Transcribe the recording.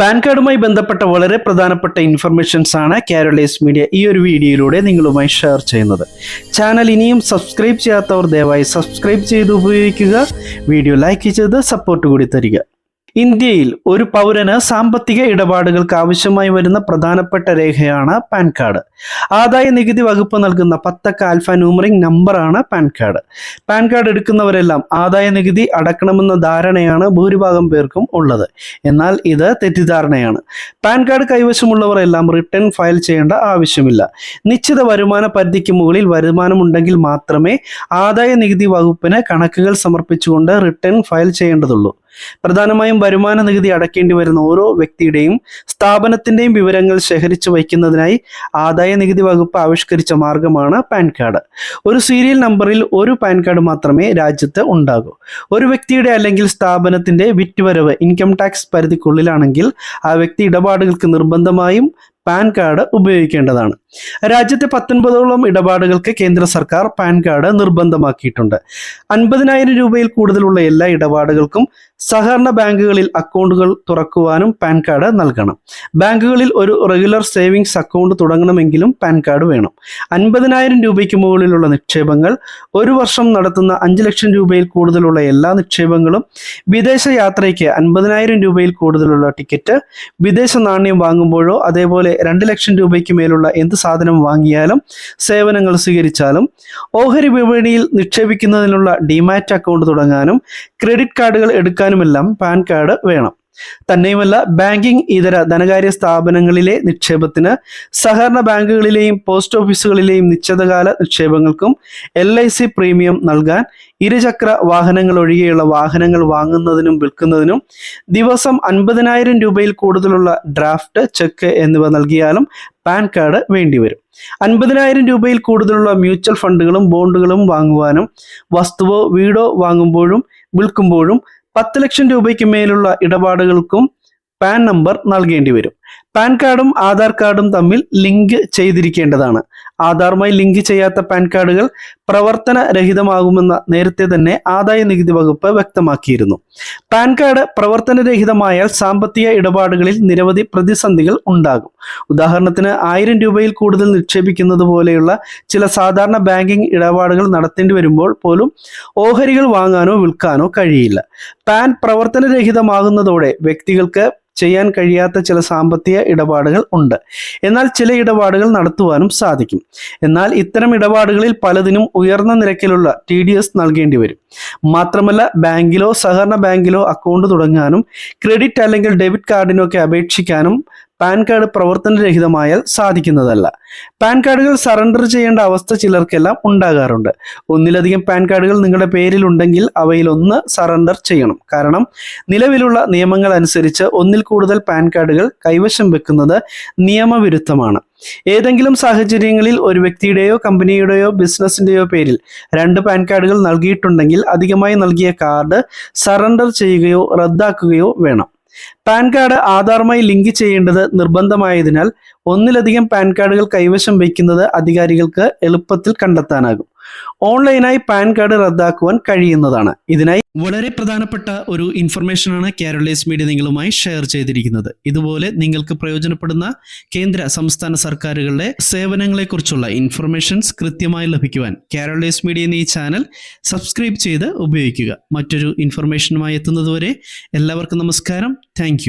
Pan കാർഡുമായി ബന്ധപ്പെട്ട വളരെ പ്രധാനപ്പെട്ട ഇൻഫർമേഷൻസ് ആണ് കാരോളൈസ് മീഡിയ ഈ ഒരു വീഡിയോയിലൂടെ നിങ്ങളുമായി ഷെയർ ചെയ്യുന്നത്. ചാനൽ ഇനിയും സബ്സ്ക്രൈബ് ചെയ്യാത്തവർ ദയവായി സബ്സ്ക്രൈബ് ചെയ്ത് ഉപയോഗിക്കുക. വീഡിയോ ലൈക്ക് ചെയ്ത് സപ്പോർട്ട് കൂടി തരിക. ഇന്ത്യയിൽ ഒരു പൗരന് സാമ്പത്തിക ഇടപാടുകൾക്ക് ആവശ്യമായി വരുന്ന പ്രധാനപ്പെട്ട രേഖയാണ് പാൻ കാർഡ്. ആദായ നികുതി വകുപ്പ് നൽകുന്ന പത്തക്ക ആൽഫ ന്യൂമറിംഗ് നമ്പറാണ് പാൻ കാർഡ്. പാൻ കാർഡ് എടുക്കുന്നവരെല്ലാം ആദായ നികുതി അടക്കണമെന്ന ധാരണയാണ് ഭൂരിഭാഗം പേർക്കും ഉള്ളത്. എന്നാൽ ഇത് തെറ്റിദ്ധാരണയാണ്. പാൻ കാർഡ് കൈവശമുള്ളവരെല്ലാം റിട്ടേൺ ഫയൽ ചെയ്യേണ്ട ആവശ്യമില്ല. നിശ്ചിത വരുമാന പരിധിക്ക് മുകളിൽ വരുമാനമുണ്ടെങ്കിൽ മാത്രമേ ആദായ നികുതി വകുപ്പിന് കണക്കുകൾ സമർപ്പിച്ചുകൊണ്ട് റിട്ടേൺ ഫയൽ ചെയ്യേണ്ടതുള്ളൂ. പ്രധാനമായും വരുമാന നികുതി അടയ്ക്കേണ്ടി വരുന്ന ഓരോ വ്യക്തിയുടെയും സ്ഥാപനത്തിന്റെയും വിവരങ്ങൾ ശേഖരിച്ചു വയ്ക്കുന്നതിനായി ആദായ നികുതി വകുപ്പ് ആവിഷ്കരിച്ച മാർഗമാണ് പാൻ കാർഡ്. ഒരു സീരിയൽ നമ്പറിൽ ഒരു പാൻ കാർഡ് മാത്രമേ രാജ്യത്ത് ഉണ്ടാകൂ. ഒരു വ്യക്തിയുടെ അല്ലെങ്കിൽ സ്ഥാപനത്തിന്റെ വിറ്റുവരവ് ഇൻകം ടാക്സ് പരിധിക്കുള്ളിലാണെങ്കിൽ ആ വ്യക്തി ഇടപാടുകൾക്ക് നിർബന്ധമായും പാൻ കാർഡ് ഉപയോഗിക്കേണ്ടതാണ്. രാജ്യത്തെ പത്തൊൻപതോളം ഇടപാടുകൾക്ക് കേന്ദ്ര സർക്കാർ പാൻ കാർഡ് നിർബന്ധമാക്കിയിട്ടുണ്ട്. അൻപതിനായിരം രൂപയിൽ കൂടുതലുള്ള എല്ലാ ഇടപാടുകൾക്കും സഹകരണ ബാങ്കുകളിൽ അക്കൗണ്ടുകൾ തുറക്കുവാനും പാൻ കാർഡ് നൽകണം. ബാങ്കുകളിൽ ഒരു റെഗുലർ സേവിങ്സ് അക്കൗണ്ട് തുടങ്ങണമെങ്കിലും പാൻ കാർഡ് വേണം. അൻപതിനായിരം രൂപയ്ക്ക് മുകളിലുള്ള നിക്ഷേപങ്ങൾ ഒരു വർഷം നടത്തുന്ന അഞ്ച് ലക്ഷം രൂപയിൽ കൂടുതലുള്ള എല്ലാ നിക്ഷേപങ്ങളും വിദേശ യാത്രയ്ക്ക് അൻപതിനായിരം രൂപയിൽ കൂടുതലുള്ള ടിക്കറ്റ് വിദേശ നാണ്യം വാങ്ങുമ്പോഴോ അതേപോലെ രണ്ട് ലക്ഷം രൂപയ്ക്ക് മേലുള്ള എന്ത് സാധനം വാങ്ങിയാലും സേവനങ്ങൾ സ്വീകരിച്ചാലും ഓഹരി വിപണിയിൽ നിക്ഷേപിക്കുന്നതിനുള്ള ഡിമാറ്റ് അക്കൗണ്ട് തുടങ്ങാനും ക്രെഡിറ്റ് കാർഡുകൾ എടുക്കാനുമെല്ലാം പാൻ കാർഡ് വേണം. തന്നെയുമല്ല ബാങ്കിംഗ് ഇതര ധനകാര്യ സ്ഥാപനങ്ങളിലെ നിക്ഷേപത്തിന് സഹകരണ ബാങ്കുകളിലെയും പോസ്റ്റ് ഓഫീസുകളിലെയും നിശ്ചിതകാല നിക്ഷേപങ്ങൾക്കും എൽ ഐ സി പ്രീമിയം നൽകാൻ ഇരുചക്ര വാഹനങ്ങൾ ഒഴികെയുള്ള വാഹനങ്ങൾ വാങ്ങുന്നതിനും വിൽക്കുന്നതിനും ദിവസം അൻപതിനായിരം രൂപയിൽ കൂടുതലുള്ള ഡ്രാഫ്റ്റ് ചെക്ക് എന്നിവ നൽകിയാലും പാൻ കാർഡ് വേണ്ടിവരും. അൻപതിനായിരം രൂപയിൽ കൂടുതലുള്ള മ്യൂച്വൽ ഫണ്ടുകളും ബോണ്ടുകളും വാങ്ങുവാനും വസ്തുവോ വീടോ വാങ്ങുമ്പോഴും വിൽക്കുമ്പോഴും പത്ത് ലക്ഷം രൂപയ്ക്ക് മേലുള്ള ഇടപാടുകൾക്കും പാൻ നമ്പർ നൽകേണ്ടി വരും. പാൻ കാർഡും ആധാർ കാർഡും തമ്മിൽ ലിങ്ക് ചെയ്തിരിക്കേണ്ടതാണ്. ആധാറുമായി ലിങ്ക് ചെയ്യാത്ത പാൻ കാർഡുകൾ പ്രവർത്തനരഹിതമാകുമെന്ന നേരത്തെ തന്നെ ആദായ നികുതി വകുപ്പ് വ്യക്തമാക്കിയിരുന്നു. പാൻ കാർഡ് പ്രവർത്തനരഹിതമായാൽ സാമ്പത്തിക ഇടപാടുകളിൽ നിരവധി പ്രതിസന്ധികൾ ഉണ്ടാകും. ഉദാഹരണത്തിന് ആയിരം രൂപയിൽ കൂടുതൽ നിക്ഷേപിക്കുന്നത് പോലെയുള്ള ചില സാധാരണ ബാങ്കിംഗ് ഇടപാടുകൾ നടത്തേണ്ടി വരുമ്പോൾ പോലും ഓഹരികൾ വാങ്ങാനോ വിൽക്കാനോ കഴിയില്ല. പാൻ പ്രവർത്തനരഹിതമാകുന്നതോടെ വ്യക്തികൾക്ക് ചെയ്യാൻ കഴിയാത്ത ചില സാമ്പത്തിക ഇടപാടുകൾ ഉണ്ട്. എന്നാൽ ചില ഇടപാടുകൾ നടത്തുവാനും സാധിക്കും. എന്നാൽ ഇത്തരം ഇടപാടുകളിൽ പലതിനും ഉയർന്ന നിരക്കിലുള്ള ടി ഡി എസ് നൽകേണ്ടി വരും. മാത്രമല്ല ബാങ്കിലോ സഹകരണ ബാങ്കിലോ അക്കൗണ്ട് തുടങ്ങാനും ക്രെഡിറ്റ് അല്ലെങ്കിൽ ഡെബിറ്റ് കാർഡിനൊക്കെ അപേക്ഷിക്കാനും പാൻ കാർഡ് പ്രവർത്തനരഹിതമായാൽ സാധിക്കുന്നതല്ല. പാൻ കാർഡുകൾ സറണ്ടർ ചെയ്യേണ്ട അവസ്ഥ ചിലർക്കെല്ലാം ഉണ്ടാകാറുണ്ട്. ഒന്നിലധികം പാൻ കാർഡുകൾ നിങ്ങളുടെ പേരിലുണ്ടെങ്കിൽ അവയിൽ ഒന്ന് സറണ്ടർ ചെയ്യണം. കാരണം നിലവിലുള്ള നിയമങ്ങൾ അനുസരിച്ച് ഒന്നിൽ കൂടുതൽ പാൻ കാർഡുകൾ കൈവശം വെക്കുന്നത് നിയമവിരുദ്ധമാണ്. ഏതെങ്കിലും സാഹചര്യങ്ങളിൽ ഒരു വ്യക്തിയുടെയോ കമ്പനിയുടെയോ ബിസിനസിന്റെയോ പേരിൽ രണ്ട് പാൻ കാർഡുകൾ നൽകിയിട്ടുണ്ടെങ്കിൽ അധികമായി നൽകിയ കാർഡ് സറണ്ടർ ചെയ്യുകയോ റദ്ദാക്കുകയോ വേണം. പാൻ കാർഡ് ആധാറുമായി ലിങ്ക് ചെയ്യേണ്ടത് നിർബന്ധമായതിനാൽ ഒന്നിലധികം പാൻ കാർഡുകൾ കൈവശം വയ്ക്കുന്നത് അധികാരികൾക്ക് എളുപ്പത്തിൽ കണ്ടെത്താനാകും. ഓൺലൈനായി പാൻ കാർഡ് റദ്ദാക്കുവാൻ കഴിയുന്നതാണ്. ഇതിനായി വളരെ പ്രധാനപ്പെട്ട ഒരു ഇൻഫർമേഷൻ ഇൻഫർമേഷനാണ് കേരളീസ് മീഡിയ നിങ്ങളുമായി ഷെയർ ചെയ്തിരിക്കുന്നത്. ഇതുപോലെ നിങ്ങൾക്ക് പ്രയോജനപ്പെടുന്ന കേന്ദ്ര സംസ്ഥാന സർക്കാരുകളുടെ സേവനങ്ങളെക്കുറിച്ചുള്ള ഇൻഫർമേഷൻസ് കൃത്യമായി ലഭിക്കുവാൻ കേരളീസ് മീഡിയ എന്ന ഈ ചാനൽ സബ്സ്ക്രൈബ് ചെയ്ത് ഉപയോഗിക്കുക. മറ്റൊരു ഇൻഫർമേഷനുമായി എത്തുന്നതുവരെ എല്ലാവർക്കും നമസ്കാരം. താങ്ക്